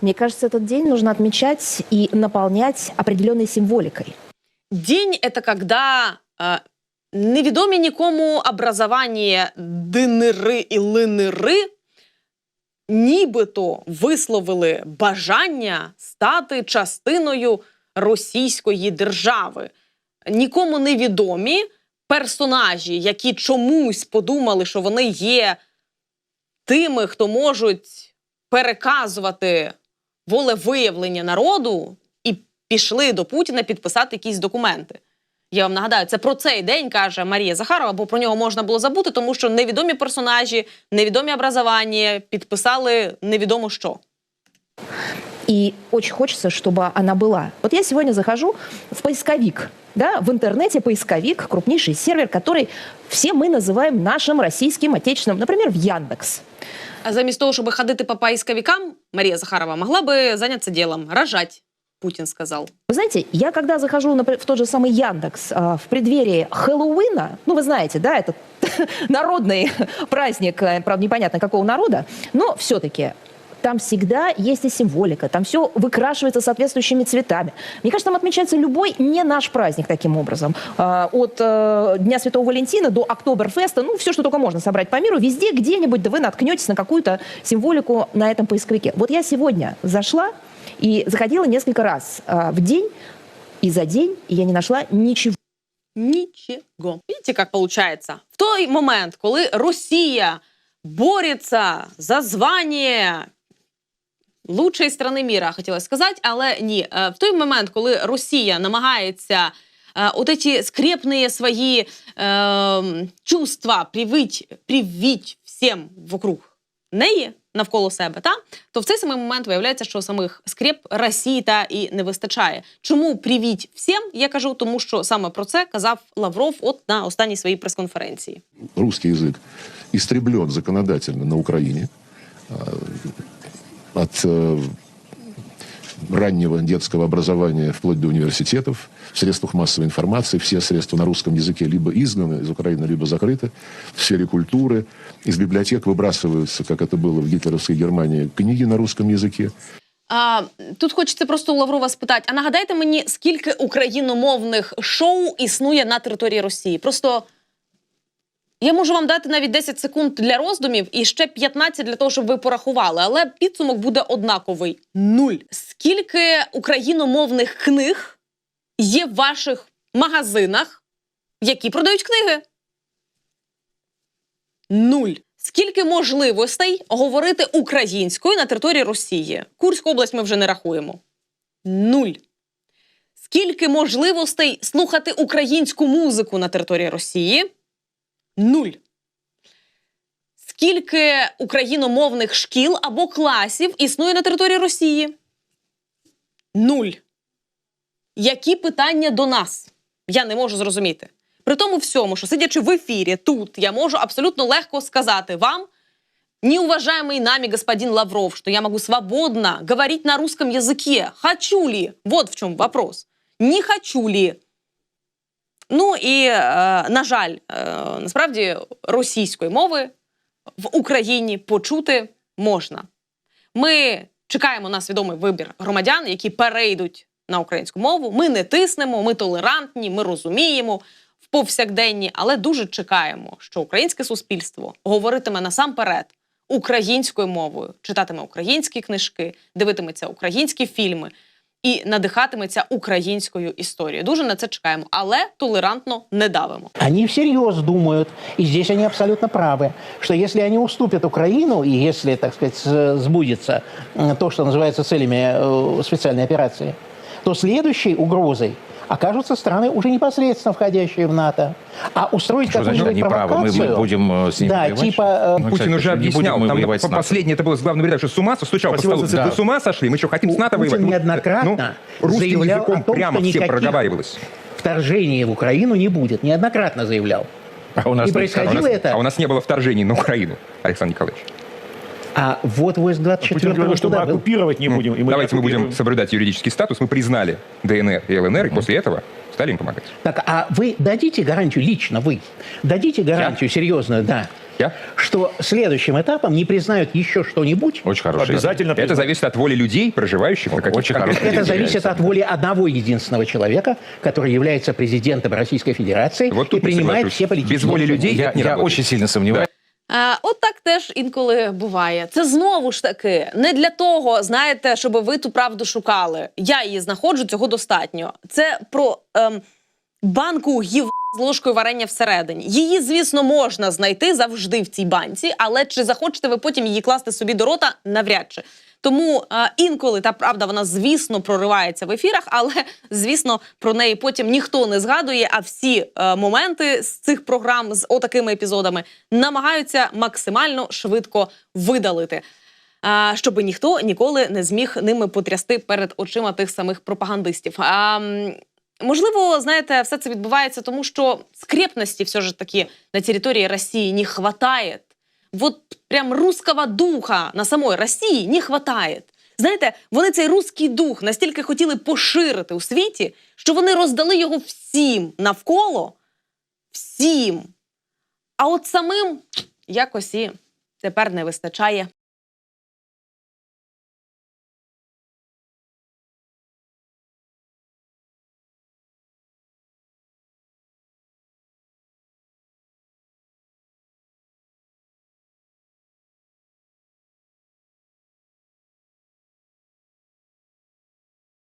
Мне кажется, этот день нужно отмечать и наполнять определенной символикой. День – это когда е, невідомі нікому образування динери і линери нібито висловили бажання стати частиною російської держави. Нікому невідомі персонажі, які чомусь подумали, що вони є тими, хто можуть переказувати волевиявлення народу, і пішли до Путіна підписати якісь документи. Я вам нагадаю, це про цей день каже Марія Захарова, бо про нього можна було забути, тому що невідомі персонажі, невідомі образування підписали невідомо що. И очень хочется, чтобы она была. Вот я сегодня захожу в поисковик, да, в интернете поисковик, крупнейший сервер, который все мы называем нашим российским отечественным, например, в Яндекс. А замість того, щоб ходити по поисковикам, Марія Захарова могла би зайнятися ділом, рожать, Путін сказав. Вы знаете, я когда захожу например, в тот же самый Яндекс а, в преддверии Хэллоуина, ну вы знаете, да, это народный праздник, э, правда непонятно какого народа, но все-таки там всегда есть и символика, там все выкрашивается соответствующими цветами. Мне кажется, там отмечается любой не наш праздник таким образом. А, От э, Дня Святого Валентина до Октоберфеста, ну все, что только можно собрать по миру, везде где-нибудь, да вы наткнетесь на какую-то символику на этом поисковике. Вот я сегодня зашла и заходила несколько раз а, в день, и за день и я не нашла ничего. Нічого. Видите, як виходить? В той момент, коли Росія бореться за звання лучшої страни міра, хотіла сказати, але ні. Е, В той момент, коли Росія намагається е, от эти скрепные свои е, чувства привить, привить всім вокруг неї, навколо себе, та то в цей самий момент виявляється, що самих скреп Росії та і не вистачає. Чому привіть всім? Я кажу, тому що саме про це казав Лавров от на останній своїй прес-конференції. русский язык истреблен законодательно на Украине а, от э, раннего детского образования вплоть до университетов, в средствах массовой информации, все средства на русском языке либо изгнаны из Украины, либо закрыты. В сфере культуры из библиотек выбрасываются, как это было в гитлеровской Германии, книги на русском языке. А, тут хочеться просто у Лаврова спитати: а нагадайте мені, скільки україномовних шоу існує на території Росії? Просто я можу вам дати навіть 10 секунд для роздумів і ще 15 для того, щоб ви порахували. Але підсумок буде однаковий: нуль. Скільки україномовних книг є в ваших магазинах, які продають книги? Нуль. Скільки можливостей говорити українською на території Росії? Курську область ми вже не рахуємо. Нуль. Скільки можливостей слухати українську музику на території Росії? Нуль. Скільки україномовних шкіл або класів існує на території Росії? Нуль. Які питання до нас? Я не можу зрозуміти. При тому всьому, що сидячи в ефірі тут, я можу абсолютно легко сказати вам, неуважаемый нами господин Лавров, что я могу свободно говорить на русском языке. Хочу ли? Вот в чем вопрос. Не хочу ли? Ну і, е, на жаль, е, насправді російської мови в Україні почути можна. Ми чекаємо на свідомий вибір громадян, які перейдуть на українську мову. Ми не тиснемо, ми толерантні, ми розуміємо в повсякденні, але дуже чекаємо, що українське суспільство говоритиме насамперед українською мовою, читатиме українські книжки, дивитиметься українські фільми і надихатиметься українською історією. Дуже на це чекаємо, але толерантно не давимо. Они всерьез думают, и здесь они абсолютно правы, что если они уступят Украину, и если, так сказать, с- сбудется м, то, что называется целями э, специальной операции, то следующей угрозой окажутся страны, уже непосредственно входящие в НАТО. А устроить какую-нибудь правы? Мы- провокацию... будем, э, с ними Да, воевать? типа... э, Ну, Путин кстати, уже не объяснял, мы там воевать по- последнее это было с главным редактором, что с ума стучал по Спасибо столу. за цитату. Вы с ума сошли? Мы что, хотим с НАТО Путин воевать? Ну, неоднократно ну, русским заявлял языком о том, прямо что всем проговаривалось. вторжения в Украину не будет. Неоднократно заявлял. А у нас И нет А у, происходило нас, это... а у нас не было вторжений на Украину, Александр Николаевич. А вот войск 24 Путин говорил, что мы оккупировать не будем. и мы давайте мы будем соблюдать юридический статус. Мы признали ДНР и ЛНР, и после этого стали им помогать. Так, а вы дадите гарантию, лично вы, дадите гарантию серьезную, да, Я? что следующим этапом не признают еще что-нибудь. Очень хороший. Обязательно Это зависит от воли людей, проживающих на каких-то. Это зависит от воли одного единственного человека, который является президентом Российской Федерации Вот и тут не принимает все политические Без воли людей Я, не я работает. очень сильно сомневаюсь. Е, От так теж інколи буває. Це знову ж таки не для того, знаєте, щоб ви ту правду шукали. Я її знаходжу, цього достатньо. Це про ем, банку гів з ложкою варення всередині. Її, звісно, можна знайти завжди в цій банці, але чи захочете ви потім її класти собі до рота, навряд чи. Тому е, інколи та правда вона, звісно, проривається в ефірах, але звісно про неї потім ніхто не згадує. А всі е, моменти з цих програм з отакими епізодами намагаються максимально швидко видалити. А, щоб ніхто ніколи не зміг ними потрясти перед очима тих самих пропагандистів. А, можливо, знаєте, все це відбувається, тому що скрепності все ж таки на території Росії не хватає. Вот прям русского духа на самой Росії не хватає. Знаєте, вони цей руський дух настільки хотіли поширити у світі, що вони роздали його всім навколо, всім. А от самим якось і тепер не вистачає